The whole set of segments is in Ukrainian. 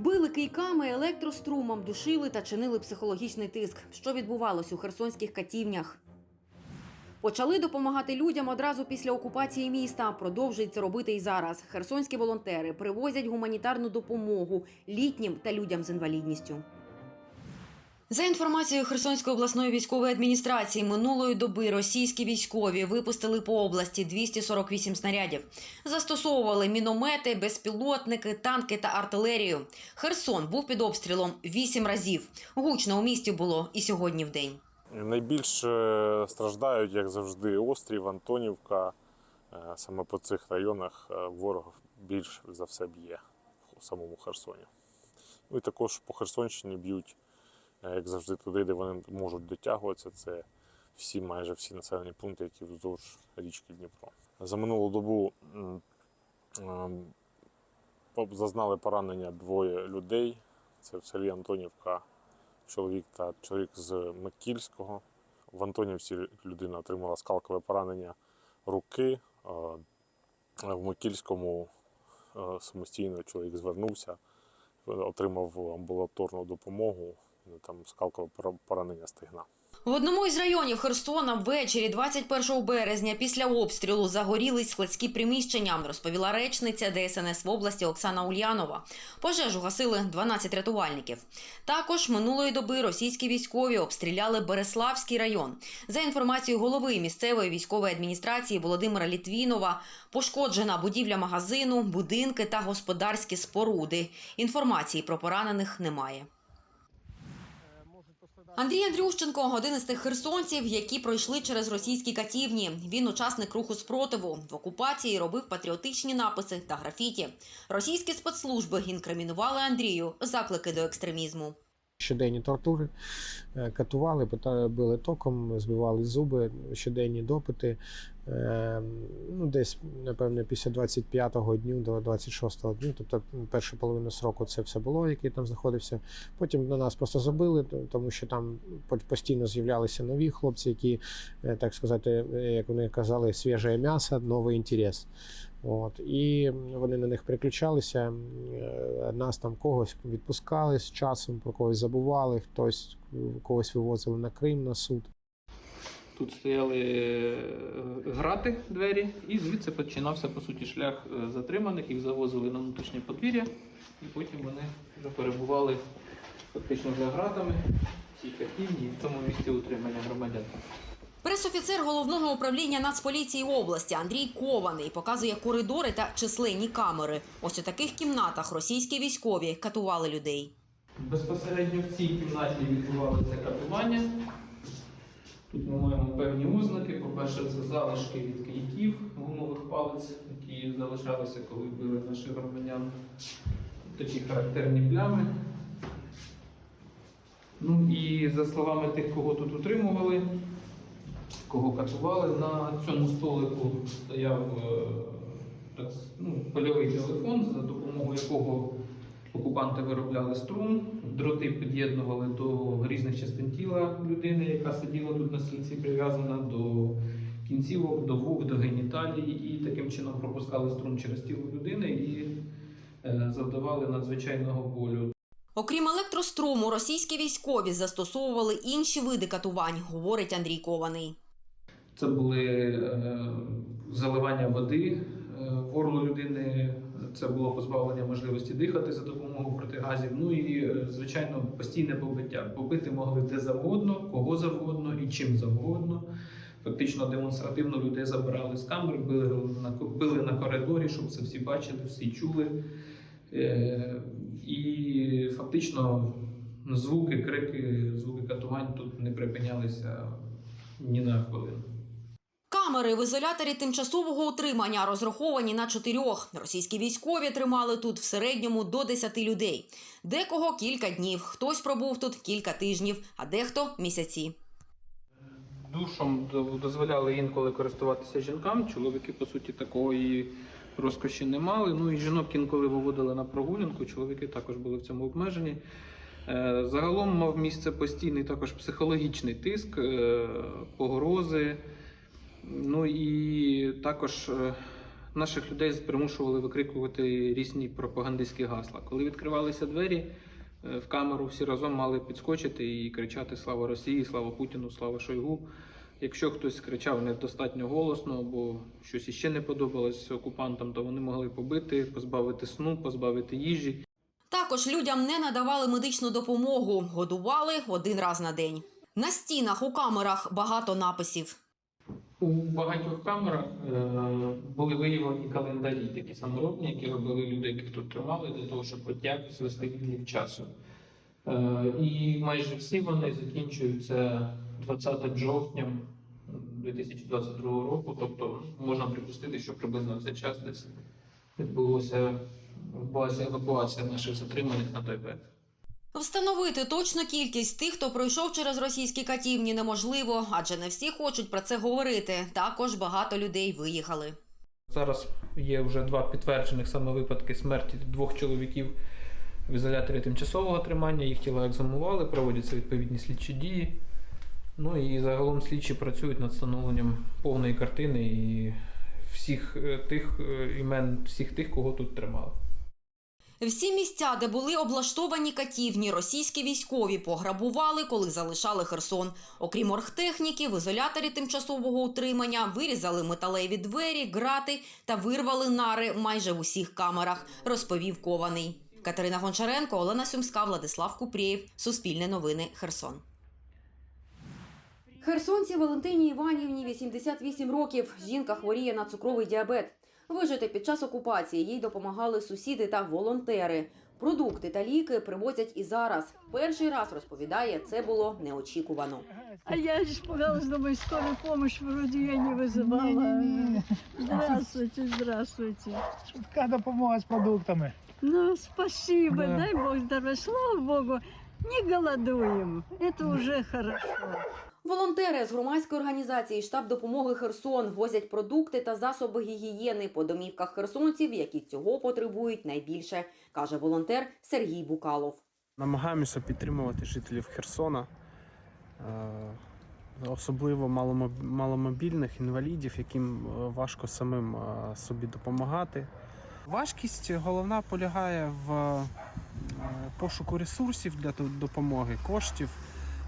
Били кийками, електрострумом, душили та чинили психологічний тиск. Що відбувалось у херсонських катівнях? Почали допомагати людям одразу після окупації міста. Продовжують це робити і зараз. Херсонські волонтери привозять гуманітарну допомогу літнім та людям з інвалідністю. За інформацією Херсонської обласної військової адміністрації, минулої доби російські військові випустили по області 248 снарядів. Застосовували міномети, безпілотники, танки та артилерію. Херсон був під обстрілом 8 разів. Гучно у місті було і сьогодні в день. Найбільше страждають, як завжди, Острів, Антонівка. Е, Саме по цих районах е, ворог більш за все б'є в самому Херсоні. Ну і також по Херсонщині б'ють, е, як завжди, туди, де вони можуть дотягуватися. Це всі, майже всі населені пункти, які вздовж річки Дніпро. За минулу добу ем, зазнали поранення двоє людей. Це в селі Антонівка чоловік та чоловік з Микільського. В Антонівці людина отримала скалкове поранення руки. В Микільському е, самостійно чоловік звернувся, отримав амбулаторну допомогу, там скалкове пора- поранення стегна. В одному із районів Херсона ввечері 21 березня після обстрілу загорілись складські приміщення, розповіла речниця ДСНС в області Оксана Ульянова. Пожежу гасили 12 рятувальників. Також минулої доби російські військові обстріляли Береславський район. За інформацією голови місцевої військової адміністрації Володимира Літвінова, пошкоджена будівля магазину, будинки та господарські споруди. Інформації про поранених немає. Андрій Андрющенко один із тих херсонців, які пройшли через російські катівні. Він учасник руху спротиву. В окупації робив патріотичні написи та графіті. Російські спецслужби інкримінували Андрію заклики до екстремізму. Щоденні тортури, е, катували, били током, збивали зуби, щоденні допити. Е, Ну, десь, напевне, після 25-го дню до 26-го дню, тобто першу половину сроку це все було, який там знаходився. Потім на нас просто забили, тому що там постійно з'являлися нові хлопці, які, е, так сказати, як вони казали, свіже м'ясо, новий інтерес. От, і вони на них переключалися. е, Нас там когось відпускали з часом, про когось забували, хтось когось вивозили на Крим на суд. Тут стояли е, грати двері, і звідси починався по суті шлях е, затриманих. Їх завозили на внутрішнє подвір'я, і потім вони вже перебували фактично за гратами в цій і в цьому місці утримання громадян. Пресофіцер головного управління Нацполіції області Андрій Кований показує коридори та численні камери. Ось у таких кімнатах російські військові катували людей. Безпосередньо в цій кімнаті відбувалося катування. Тут ми маємо певні ознаки. По-перше, це залишки від кийків гумових палець, які залишалися, коли били наших громадян. Такі характерні плями. Ну і за словами тих, кого тут утримували, кого катували, на цьому столику стояв е, так, ну, польовий телефон, за допомогою якого окупанти виробляли струм, дроти під'єднували до різних частин тіла людини, яка сиділа тут на стільці, прив'язана до кінцівок, до вух, до геніталій, і таким чином пропускали струм через тіло людини і е, завдавали надзвичайного болю. Окрім електроструму, російські військові застосовували інші види катувань, говорить Андрій Кований. Це були е, заливання води е, в горло людини, це було позбавлення можливості дихати за допомогою протигазів. Ну і, е, звичайно, постійне побиття. Побити могли де завгодно, кого завгодно і чим завгодно. Фактично демонстративно людей забирали з камер, били на, били на коридорі, щоб це всі бачили, всі чули. Е, і фактично звуки, крики, звуки катувань тут не припинялися ні на хвилину. Камери в ізоляторі тимчасового утримання розраховані на чотирьох. Російські військові тримали тут в середньому до 10 людей. Декого кілька днів, хтось пробув тут кілька тижнів, а дехто місяці. Душом дозволяли інколи користуватися жінкам. Чоловіки, по суті, такої розкоші не мали. Ну і жінок інколи виводили на прогулянку. Чоловіки також були в цьому обмежені. Е, Загалом мав місце постійний також психологічний тиск, е, погрози. Ну і також е, наших людей примушували викрикувати різні пропагандистські гасла. Коли відкривалися двері е, в камеру, всі разом мали підскочити і кричати Слава Росії, слава Путіну, слава Шойгу. Якщо хтось кричав недостатньо голосно або щось іще не подобалось окупантам, то вони могли побити, позбавити сну, позбавити їжі. Також людям не надавали медичну допомогу, годували один раз на день. На стінах у камерах багато написів. У багатьох камерах е, були виявлені календарі, такі саморобні, які робили люди, яких тут тримали, для того, щоб хоч якось вести відлік часу. Е, і майже всі вони закінчуються 20 жовтня 2022 року. Тобто можна припустити, що приблизно цей час десь відбулося евакуація наших затриманих на той берег. Встановити точну кількість тих, хто пройшов через російські катівні, неможливо, адже не всі хочуть про це говорити. Також багато людей виїхали. Зараз є вже два підтверджених саме випадки смерті двох чоловіків в ізоляторі тимчасового тримання. Їх тіла екзамували, проводяться відповідні слідчі дії. Ну і загалом слідчі працюють над встановленням повної картини і всіх е, тих е, імен, всіх тих, кого тут тримали. Всі місця, де були облаштовані катівні, російські військові пограбували, коли залишали Херсон. Окрім оргтехніки, в ізоляторі тимчасового утримання вирізали металеві двері, грати та вирвали нари майже в усіх камерах, розповів Кований. Катерина Гончаренко, Олена Сюмська, Владислав Купрієв. Суспільне новини. Херсон. Херсонці Валентині Іванівні 88 років. Жінка хворіє на цукровий діабет. Вижити під час окупації їй допомагали сусіди та волонтери. Продукти та ліки привозять і зараз. Перший раз розповідає, це було неочікувано. А я испугалась, думаю, скорую помощь вроде я не вызывала. Не-не-не. Здравствуйте, здравствуйте. Швидка допомога з продуктами. Ну, спасибо, Да. дай Бог здоровья. Слава Богу, не голодуем. Это уже хорошо. Волонтери з громадської організації штаб допомоги Херсон возять продукти та засоби гігієни по домівках херсонців, які цього потребують найбільше, каже волонтер Сергій Букалов. Намагаємося підтримувати жителів Херсона, е, особливо маломобільних інвалідів, яким е, важко самим е, собі допомагати. Важкість головна полягає в е, пошуку ресурсів для допомоги, коштів,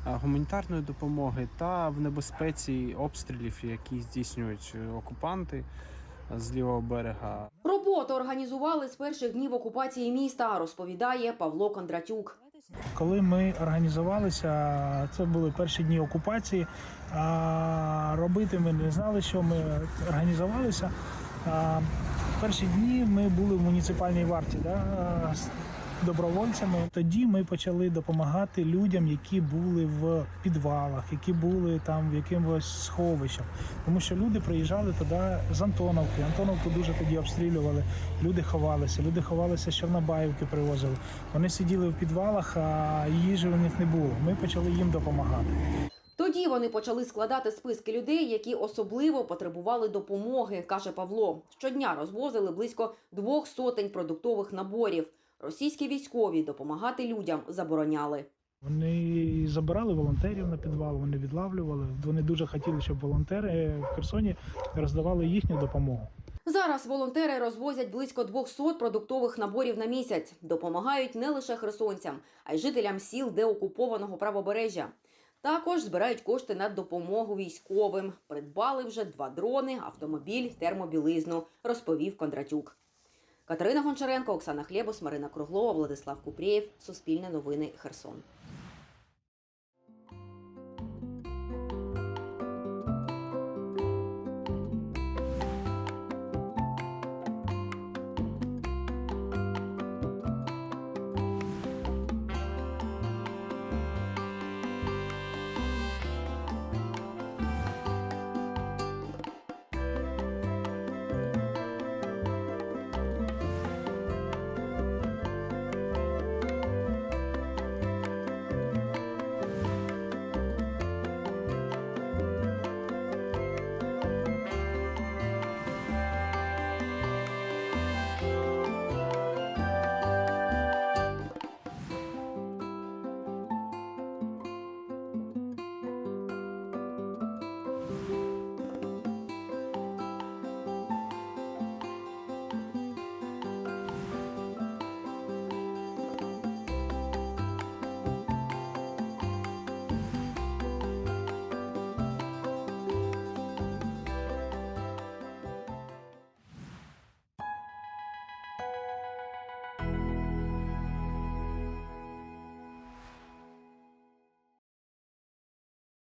е, гуманітарної допомоги та в небезпеці обстрілів, які здійснюють е, окупанти з лівого берега. Роботу організували з перших днів окупації міста, розповідає Павло Кондратюк. Коли ми організувалися, це були перші дні окупації. А робити ми не знали, що ми організувалися. Перші дні ми були в муніципальній варті да, з добровольцями. Тоді ми почали допомагати людям, які були в підвалах, які були там в якимось сховищах. Тому що люди приїжджали туди з Антоновки. Антоновку дуже тоді обстрілювали. Люди ховалися, люди ховалися з Чорнобаївки, привозили. Вони сиділи в підвалах, а їжі у них не було. Ми почали їм допомагати. Тоді вони почали складати списки людей, які особливо потребували допомоги, каже Павло. Щодня розвозили близько двох сотень продуктових наборів. Російські військові допомагати людям забороняли. Вони забирали волонтерів на підвал, вони відлавлювали. Вони дуже хотіли, щоб волонтери в Херсоні роздавали їхню допомогу. Зараз волонтери розвозять близько 200 продуктових наборів на місяць. Допомагають не лише херсонцям, а й жителям сіл деокупованого правобережжя. Також збирають кошти на допомогу військовим. Придбали вже два дрони, автомобіль, термобілизну, розповів Кондратюк. Катерина Гончаренко, Оксана Хлєбус, Марина Круглова, Владислав Купрієв. Суспільне новини Херсон.